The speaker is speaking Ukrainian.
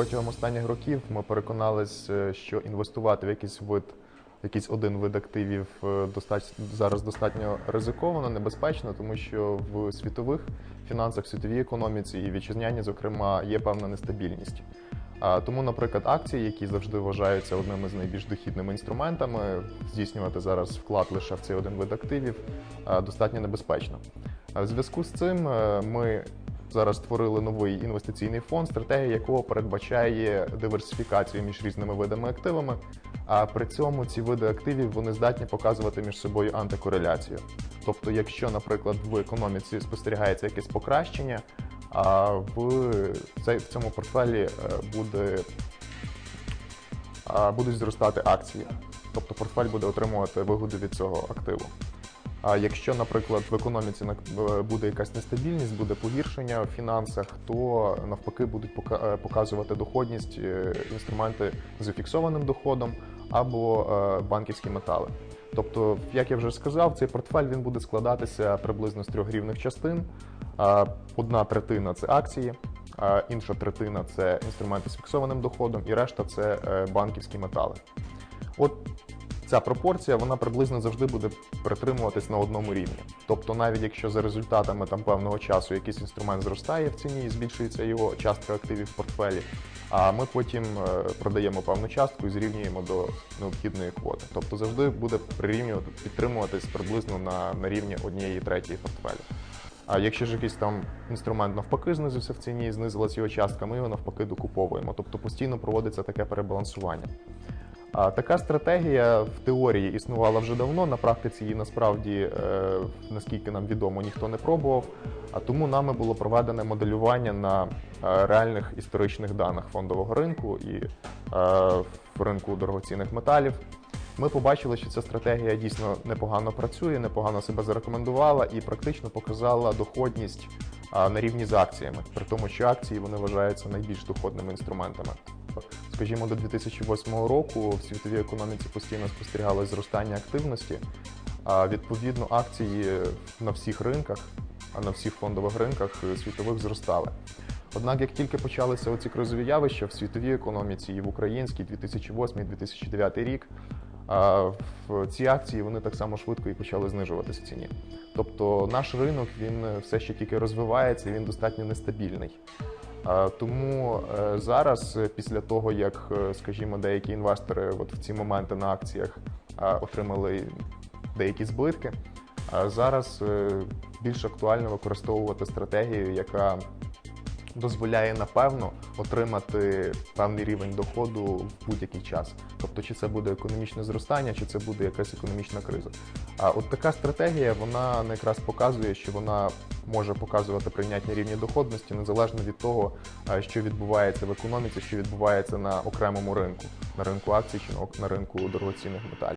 протягом останніх років ми переконалися, що інвестувати в якийсь вид, якийсь один вид активів е, достатньо зараз достатньо ризиковано, небезпечно, тому що в світових фінансах, світовій економіці і вітчизняній, зокрема, є певна нестабільність. Тому, наприклад, акції, які завжди вважаються одними з найбільш дохідними інструментами, здійснювати зараз вклад лише в цей один вид активів достатньо небезпечно. В зв'язку з цим е, ми зараз створили новий інвестиційний фонд, стратегія якого передбачає диверсифікацію між різними видами активами. А при цьому ці види активів вони здатні показувати між собою антикореляцію. Тобто, якщо, наприклад, в економіці спостерігається якесь покращення, а в цьому портфелі е, буде, будуть зростати акції. Тобто портфель буде отримувати вигоду від цього активу. А якщо, наприклад, в економіці буде якась нестабільність, буде погіршення в фінансах, то навпаки будуть е, показувати доходність е, інструменти з фіксованим доходом або е, банківські метали. Тобто, як я вже сказав, цей портфель він буде складатися приблизно з трьох рівних частин. Одна третина це акції, інша третина це інструменти з фіксованим доходом, і решта це банківські метали. От ця пропорція вона приблизно завжди буде притримуватись на одному рівні. Тобто, навіть якщо за результатами там певного часу якийсь інструмент зростає в ціні і збільшується його частка активів в портфелі, а ми потім е, продаємо певну частку і зрівнюємо до необхідної квоти. Тобто завжди буде прирівнювати підтримуватись приблизно на, на рівні однієї третьої портфелю. А якщо ж якийсь там інструмент навпаки знизився в ціні знизилась його частка, ми його навпаки докуповуємо. Тобто постійно проводиться таке перебалансування. А така стратегія в теорії існувала вже давно. На практиці її насправді, е, наскільки нам відомо, ніхто не пробував. А тому нами було проведене моделювання на е, реальних історичних даних фондового ринку і е, ринку дорогоцінних металів. Ми побачили, що ця стратегія дійсно непогано працює, непогано себе зарекомендувала і практично показала доходність на рівні з акціями, при тому, що акції вони вважаються найбільш доходними інструментами. Скажімо, до 2008 року в світовій економіці постійно спостерігалось зростання активності. А відповідно, акції на всіх ринках, а на всіх фондових ринках світових зростали. Однак, як тільки почалися оці кризові явища в світовій економіці і в українській 2008-2009 рік, в ці акції вони так само швидко і почали знижуватися в ціні. Тобто наш ринок він все ще тільки розвивається, він достатньо нестабільний. Тому е, зараз, е, після того як, е, скажімо, деякі інвестори от в ці моменти на акціях отримали деякі збитки, зараз більш актуально використовувати стратегію, яка дозволяє напевно отримати певний рівень доходу в будь-який час. Тобто, чи це буде економічне зростання, чи це буде якась економічна криза. А от така стратегія вона якраз показує, що вона може показувати прийнятні рівні доходності незалежно від того, що відбувається в економіці, що відбувається на окремому ринку, на ринку акцій чи на ринку дорогоцінних металів.